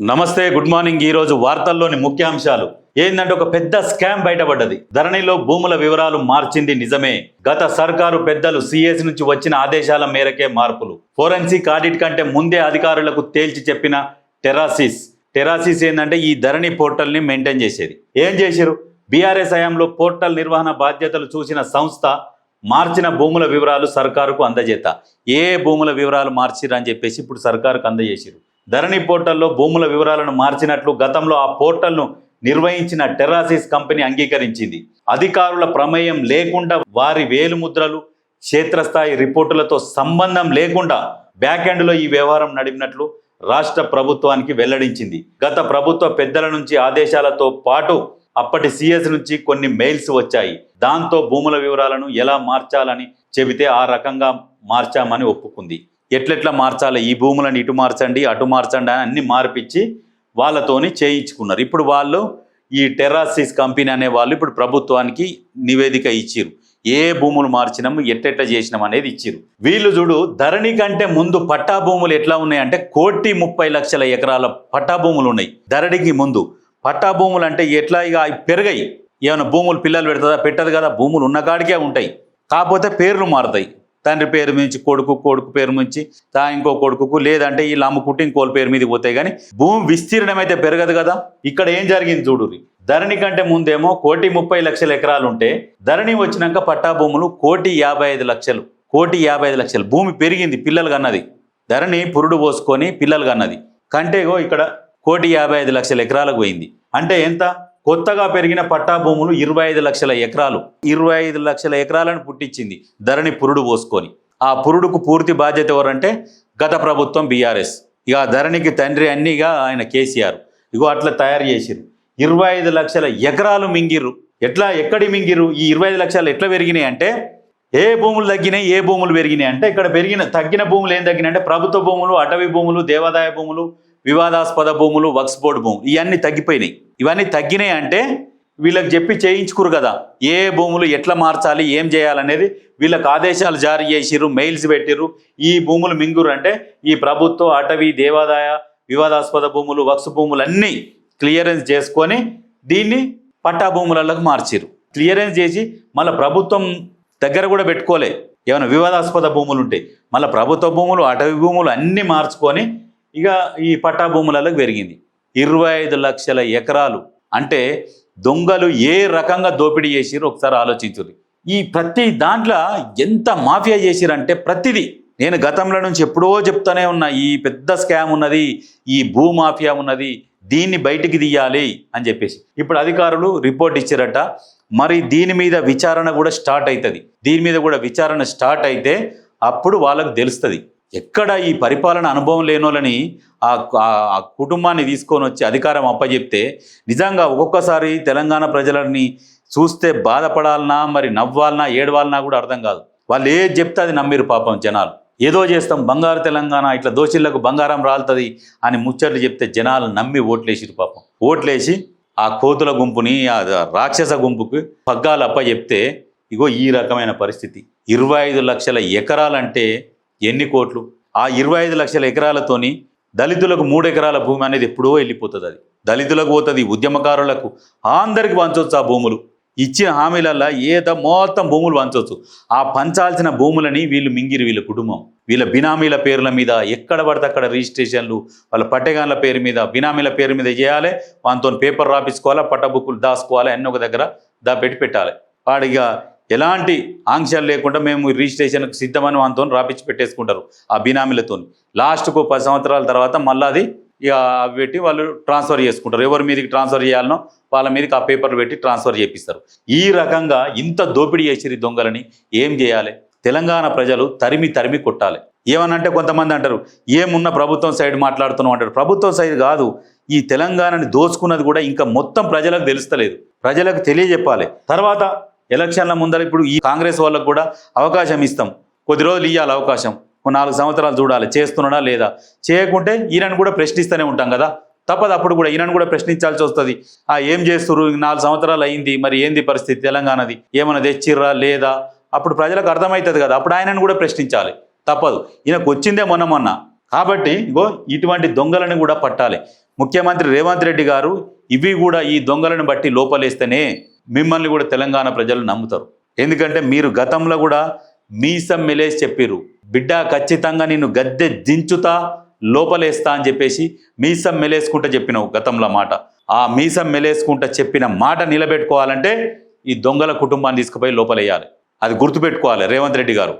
నమస్తే good morning. ఈ రోజు వార్తల్లోని ముఖ్యాంశాలు. ఏంటంటే ఒక పెద్ద స్కామ్ బయటపడ్డది. ధరణిలో భూముల వివరాలు మార్చింది నిజమే. గత సర్కారు పెద్దలు సిఎస్ నుంచి వచ్చిన ఆదేశాల మేరకే మార్పులు. ఫోరెన్సిక్ ఆడిట్ కంటే ముందే అధికారులకు తేల్చి చెప్పిన టెరాసిస్ టెరాసిస్ ఏంటంటే ఈ ధరణి పోర్టల్ని మెయింటైన్ చేసేది. ఏం చేశారు బీఆర్ఎస్ హయాంలో పోర్టల్ నిర్వహణ బాధ్యతలు చూసిన సంస్థ మార్చిన భూముల వివరాలు సర్కారుకు అందజేత. ఏ భూముల వివరాలు మార్చిరని చెప్పేసి ఇప్పుడు సర్కారుకు అందజేసిరు ధరణి పోర్టల్లో భూముల వివరాలను మార్చినట్లు గతంలో ఆ పోర్టల్ను నిర్వహించిన టెరాసిస్ కంపెనీ అంగీకరించింది. అధికారుల ప్రమేయం లేకుండా వారి వేలుముద్రలు క్షేత్రస్థాయి రిపోర్టులతో సంబంధం లేకుండా బ్యాకెండ్లో ఈ వ్యవహారం నడిపినట్లు రాష్ట్ర ప్రభుత్వానికి వెల్లడించింది. గత ప్రభుత్వ పెద్దల నుంచి ఆదేశాలతో పాటు అప్పటి సిఎస్ నుంచి కొన్ని మెయిల్స్ వచ్చాయి. దాంతో భూముల వివరాలను ఎలా మార్చాలని చెబితే ఆ రకంగా మార్చామని ఒప్పుకుంది. ఎట్లెట్లా మార్చాలి? ఈ భూములను ఇటు మార్చండి అటు మార్చండి అని అన్ని మార్పిచ్చి వాళ్ళతోని చేయించుకున్నారు. ఇప్పుడు వాళ్ళు ఈ టెరాసిస్ కంపెనీ అనే వాళ్ళు ఇప్పుడు ప్రభుత్వానికి నివేదిక ఇచ్చిరు ఏ భూములు మార్చినాము ఎట్టెట్లా చేసినాం అనేది ఇచ్చిరు వీళ్ళు చూడు ధరణి కంటే ముందు పట్టా భూములు ఎట్లా ఉన్నాయంటే కోటి ముప్పై లక్షల ఎకరాల పట్టా భూములు ఉన్నాయి ధరణికి ముందు. పట్టా భూములు అంటే ఎట్లా ఇక పెరగాయి. ఏమైనా భూములు పిల్లలు పెడుతుందా? పెట్టదు కదా. భూములు ఉన్న కాడికే ఉంటాయి. కాకపోతే పేర్లు మారుతాయి. తండ్రి పేరు నుంచి కొడుకు కొడుకు పేరు నుంచి తా ఇంకో కొడుకుకు లేదంటే వీళ్ళు అమ్ముకుంటే ఇంకోళ్ళ పేరు మీద పోతాయి. కానీ భూమి విస్తీర్ణం అయితే పెరగదు కదా. ఇక్కడ ఏం జరిగింది చూడురి ధరణి కంటే ముందేమో కోటి ముప్పై లక్షల ఎకరాలు ఉంటే ధరణి వచ్చినాక పట్టా భూములు కోటి యాభై ఐదు లక్షలు కోటి యాభై ఐదు లక్షలు. భూమి పెరిగింది పిల్లలు కన్నది ధరణి పురుడు పోసుకొని పిల్లలు కన్నది కంటేగో ఇక్కడ కోటి యాభై ఐదు లక్షల ఎకరాలకు పోయింది. అంటే ఎంత? కొత్తగా పెరిగిన పట్టా భూములు ఇరవై ఐదు లక్షల ఎకరాలు. ఇరవై ఐదు లక్షల ఎకరాలను పుట్టించింది ధరణి పురుడు పోసుకొని. ఆ పురుడుకు పూర్తి బాధ్యత ఎవరంటే గత ప్రభుత్వం బీఆర్ఎస్. ఇక ధరణికి తండ్రి అన్నిగా ఆయన కేసీఆర్. ఇగో అట్లా తయారు చేసిరు ఇరవై ఐదు లక్షల ఎకరాలు మింగిర్రు. ఎట్లా ఎక్కడి మింగిరు ఈ ఇరవై ఐదు లక్షలు ఎట్లా పెరిగినాయి అంటే ఏ భూములు తగ్గినాయి ఏ భూములు పెరిగినాయి? అంటే ఇక్కడ పెరిగిన తగ్గిన భూములు ఏం తగ్గినాయి అంటే ప్రభుత్వ భూములు అటవీ భూములు దేవాదాయ భూములు వివాదాస్పద భూములు వక్స్ బోర్డు భూములు ఇవన్నీ తగ్గిపోయినాయి. ఇవన్నీ తగ్గినాయి అంటే వీళ్ళకి చెప్పి చేయించుకురు కదా. ఏ భూములు ఎట్లా మార్చాలి ఏం చేయాలనేది వీళ్ళకి ఆదేశాలు జారీ చేసిర్రు మెయిల్స్ పెట్టిర్రు. ఈ భూములు మింగురు అంటే ఈ ప్రభుత్వ అటవీ దేవాదాయ వివాదాస్పద భూములు వక్స్ భూములు అన్నీ క్లియరెన్స్ చేసుకొని దీన్ని పట్టా భూములకు మార్చిరు క్లియరెన్స్ చేసి మళ్ళీ ప్రభుత్వం దగ్గర కూడా పెట్టుకోలే. ఏమైనా వివాదాస్పద భూములు ఉంటాయి మళ్ళీ ప్రభుత్వ భూములు అటవీ భూములు అన్నీ మార్చుకొని ఇక ఈ పట్టా భూములకు పెరిగింది. ఇరవై ఐదు లక్షల ఎకరాలు. అంటే దొంగలు ఏ రకంగా దోపిడీ చేసిరో ఒకసారి ఆలోచించుర్రి. ఈ ప్రతి దాంట్లో ఎంత మాఫియా చేసిరంటే ప్రతిదీ. నేను గతంలో నుంచి ఎప్పుడో చెప్తానే ఉన్నా ఈ పెద్ద స్కామ్ ఉన్నది ఈ భూ మాఫియా ఉన్నది దీన్ని బయటికి తీయాలి అని చెప్పేసి. ఇప్పుడు అధికారులు రిపోర్ట్ ఇచ్చారట మరి దీని మీద విచారణ కూడా స్టార్ట్ అవుతుంది దీని మీద కూడా విచారణ స్టార్ట్ అయితే అప్పుడు వాళ్ళకు తెలుస్తుంది. ఎక్కడ ఈ పరిపాలన అనుభవం లేనోళ్ళని ఆ ఆ- కుటుంబాన్ని తీసుకొని వచ్చి అధికారం అప్పజెప్తే నిజంగా ఒక్కొక్కసారి తెలంగాణ ప్రజలని చూస్తే బాధపడాలనా మరి నవ్వాలనా ఏడవాలనా కూడా అర్థం కాదు. వాళ్ళు ఏది చెప్తే అది నమ్మిరు పాపం జనాలు. ఏదో చేస్తాం బంగారు తెలంగాణ ఇట్లా దోషులకు బంగారం రాలుతుంది అని ముచ్చట్లు చెప్తే జనాలు నమ్మి ఓట్లేసిరు పాపం. ఓట్లేసి ఆ కోతుల గుంపుని ఆ రాక్షస గుంపుకి పగ్గాలు అప్ప చెప్తే ఇగో ఈ రకమైన పరిస్థితి. ఇరవై ఐదు లక్షల ఎకరాలంటే ఎన్ని కోట్లు? ఆ ఇరవై ఐదు లక్షల ఎకరాలతోని దళితులకు మూడు ఎకరాల భూమి అనేది ఎప్పుడో వెళ్ళిపోతుంది అది. దళితులకు పోతుంది ఉద్యమకారులకు. అందరికి పంచవచ్చు ఆ భూములు. ఇచ్చిన హామీలల్లా ఏదో మొత్తం భూములు పంచవచ్చు ఆ పంచాల్సిన భూములని వీళ్ళు మింగిరి వీళ్ళ కుటుంబం. వీళ్ళ బినామీల పేర్ల మీద ఎక్కడ పడితే అక్కడ రిజిస్ట్రేషన్లు వాళ్ళ పట్టెగాన్ల పేరు మీద బినామీల పేరు మీద చేయాలి. వాళ్ళతో పేపర్ రాపించుకోవాలా పట్టబుక్కులు దాచుకోవాలి అన్నీ ఒక దగ్గర దా పెట్టి పెట్టాలి. వాడిగా ఎలాంటి ఆంక్షలు లేకుండా మేము రిజిస్ట్రేషన్కి సిద్ధమని మనతో రాపించి పెట్టేసుకుంటారు ఆ బినామీలతో లాస్ట్కు పది సంవత్సరాల తర్వాత మళ్ళీ అది ఇక అవి పెట్టి వాళ్ళు ట్రాన్స్ఫర్ చేసుకుంటారు. ఎవరి మీదకి ట్రాన్స్ఫర్ చేయాలనో వాళ్ళ మీదకి ఆ పేపర్లు పెట్టి ట్రాన్స్ఫర్ చేపిస్తారు. ఈ రకంగా ఇంత దోపిడీ చేసిరి దొంగలని. ఏం చేయాలి? తెలంగాణ ప్రజలు తరిమి తరిమి కొట్టాలి. ఏమనంటే కొంతమంది అంటారు ఏమున్న ప్రభుత్వం సైడ్ మాట్లాడుతున్నాం అంటారు. ప్రభుత్వం సైడ్ కాదు ఈ తెలంగాణని దోచుకున్నది కూడా ఇంకా మొత్తం ప్రజలకు తెలుస్తలేదు. ప్రజలకు తెలియజెప్పాలి. తర్వాత ఎలక్షన్ల ముందర ఇప్పుడు ఈ కాంగ్రెస్ వాళ్ళకు కూడా అవకాశం ఇస్తాం. కొద్ది రోజులు ఇవ్వాలి అవకాశం. నాలుగు సంవత్సరాలు చూడాలి. చేస్తున్నాడా లేదా? చేయకుంటే ఈయనను కూడా ప్రశ్నిస్తూనే ఉంటాం కదా. తప్పదు అప్పుడు కూడా ఈయనను కూడా ప్రశ్నించాల్సి వస్తుంది. ఆ ఏం చేస్తున్నారు నాలుగు సంవత్సరాలు అయింది. మరి ఏంది పరిస్థితి? తెలంగాణది ఏమైనా తెచ్చిర్రా? లేదా? అప్పుడు ప్రజలకు అర్థమవుతుంది కదా. అప్పుడు ఆయనను కూడా ప్రశ్నించాలి. తప్పదు. ఈయనకు వచ్చిందే మొన్న మొన్న. కాబట్టి ఇగో ఇటువంటి దొంగలను కూడా పట్టాలి. ముఖ్యమంత్రి రేవంత్ రెడ్డి గారు ఇవి కూడా ఈ దొంగలను బట్టి లోపలేస్తేనే మిమ్మల్ని కూడా తెలంగాణ ప్రజలు నమ్ముతారు. ఎందుకంటే మీరు గతంలో కూడా మీసం మెలేసి చెప్పిర్రు. బిడ్డ ఖచ్చితంగా నిన్ను గద్దె దించుతా లోపలేస్తా అని చెప్పేసి మీసం మెలేసుకుంటా చెప్పినావు గతంలో మాట. ఆ మీసం మెలేసుకుంటా చెప్పిన మాట నిలబెట్టుకోవాలంటే ఈ దొంగల కుటుంబాన్ని తీసుకుపోయి లోపలేయాలి. అది గుర్తుపెట్టుకోవాలి రేవంత్ రెడ్డి గారు.